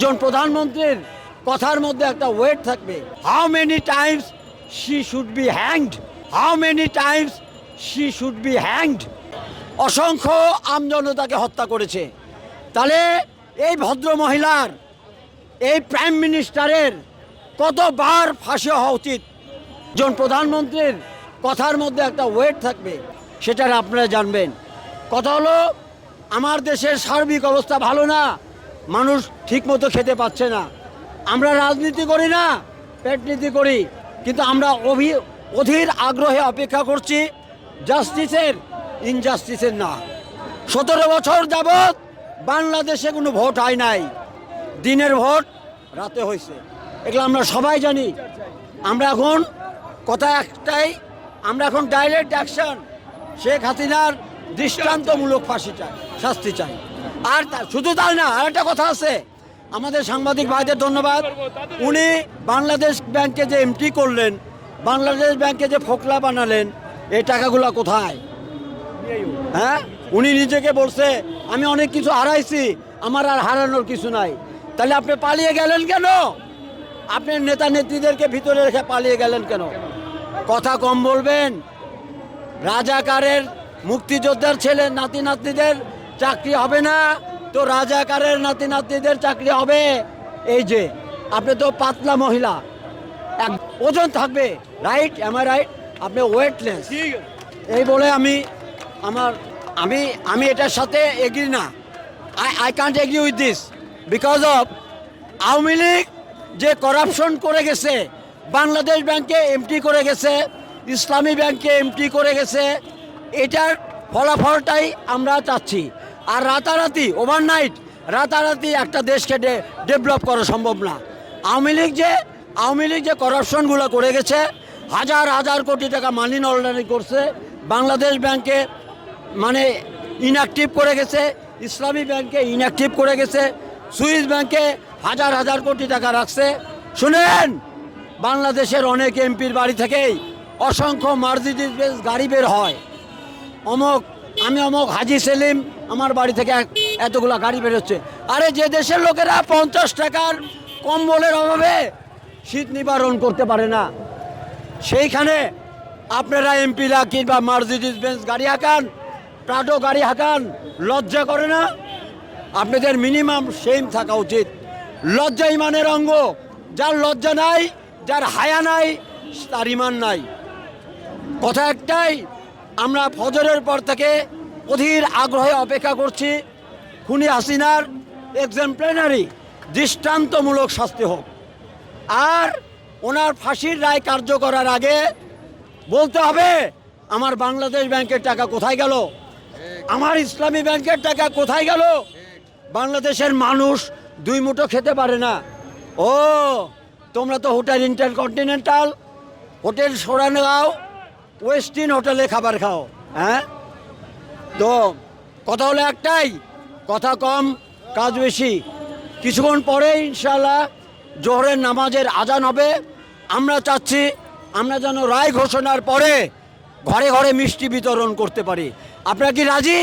একজন প্রধানমন্ত্রীর কথার মধ্যে একটা ওয়েট থাকবে। How many times she should be hanged how many times she should be hanged অসংখ্য আমজনতাকে হত্যা করেছে। তাহলে এই ভদ্র মহিলার, এই প্রাইম মিনিস্টারের কতবার ফাঁসি হওয়া উচিত? একজন প্রধানমন্ত্রীর কথার মধ্যে একটা ওয়েট থাকবে, সেটা আপনারা জানবেন। কথা হলো, আমার দেশের সার্বিক অবস্থা ভালো না মানুষ ঠিকমতো খেতে পাচ্ছে না। আমরা রাজনীতি করি না পেটনীতি করি, কিন্তু আমরা অভি, অধীর আগ্রহে অপেক্ষা করছি জাস্টিসের ইনজাস্টিসের না। সতেরো বছর যাবৎ বাংলাদেশে কোনো ভোট হয় নাই। দিনের ভোট, রাতে হয়েছে এগুলো আমরা সবাই জানি। আমরা এখন কথা একটাই, আমরা এখন ডাইরেক্ট অ্যাকশন শেখ হাসিনার দৃষ্টান্তমূলক ফাঁসি চাই, শাস্তি চাই। আর শুধু তাই না আর একটা কথা আছে। আমাদের সাংবাদিক ভাইদের ধন্যবাদ। উনি বাংলাদেশ ব্যাংকে যে এমটি করলেন, বাংলাদেশ ব্যাংকে যে ফোকলা বানালেন, এই টাকাগুলো কোথায়? হ্যাঁ? উনি নিজেকে বলছে, আমি অনেক কিছু হারাইছি, আমার আর হারানোর কিছু নাই। তাহলে আপনি পালিয়ে গেলেন কেন? আপনি নেতা নেত্রীদেরকে ভিতরে রেখে পালিয়ে গেলেন কেন? কথা কম বলবেন। রাজাকারের মুক্তিযোদ্ধার ছেলে নাতি নাতনিদের চাকরি হবে না তো রাজাকারের নাতি নাতনিদের চাকরি হবে। এই যে আপনি তো পাতলা মহিলা। এক ওজন থাকবে রাইট এম আই রাইট আপনি ওয়েটলেস এই বলে আমি আমার আমি আমি এটার সাথে এগ্রি না। I I can't agree with this because of Awami League যে করাপশন করে গেছে বাংলাদেশ ব্যাংকে এমটি করে গেছে ইসলামী ব্যাংকে এমটি করে গেছে এটার ফলাফলটাই আমরা চাচ্ছি। আর রাতারাতি ওভারনাইট রাতারাতি একটা দেশকে ডেভেলপ করা সম্ভব না। আওয়ামী লীগ যে, আওয়ামী লীগ যে করাপশনগুলো করে গেছে, হাজার হাজার কোটি টাকা মানি লন্ডারিং করছে, বাংলাদেশ ব্যাংকে মানে ইনঅ্যাক্টিভ করে গেছে, ইসলামী ব্যাংকে ইনঅ্যাক্টিভ করে গেছে, সুইস ব্যাংকে হাজার হাজার কোটি টাকা রাখছে। শুনেন, বাংলাদেশের অনেক এমপির বাড়ি থেকেই অসংখ্য বেস গাড়ি বের হয়। অমক, আমি অমক, হাজি সেলিম, আমার বাড়ি থেকে এতগুলা গাড়ি বেরোচ্ছে। আরে যে দেশের লোকেরা পঞ্চাশ টাকার কম্বলের অভাবে শীত নিবারণ করতে পারে না, সেইখানে আপনারা এমপিরা কিংবা মার্সিডিজ বেঞ্চ গাড়ি হাঁকান, প্রাডো গাড়ি হাঁকান, লজ্জা করে না? আপনাদের মিনিমাম সেম থাকা উচিত। লজ্জা ইমানের অঙ্গ, যার লজ্জা নাই, যার হায়া নাই, তার ইমান নাই। কথা একটাই আমরা ফজরের পর থেকে অধীর আগ্রহে অপেক্ষা করছি। খুনি হাসিনার এক্সাম্পলেনারি দৃষ্টান্তমূলক শাস্তি হোক। আর ওনার ফাঁসির রায় কার্য করার আগে বলতে হবে, আমার বাংলাদেশ ব্যাংকের টাকা কোথায় গেল? আমার ইসলামী ব্যাংকের টাকা কোথায় গেল? বাংলাদেশের মানুষ দুই মুঠো খেতে পারে না। ও, তোমরা তো হোটেল ইন্টারকন্টিনেন্টাল, হোটেল সোরানগাঁও ওয়েস্টিন হোটেলে খাবার খাও হ্যাঁ? তো কথা হলো একটাই, কথা কম, কাজ বেশি। কিছুক্ষণ পরে ইনশাল্লাহ জোহরের নামাজের আজান হবে। আমরা চাচ্ছি, আমরা যেন রায় ঘোষণার পরে ঘরে ঘরে মিষ্টি বিতরণ করতে পারি। আপনারা কি রাজি?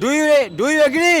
ডুই ডুই এগ্রি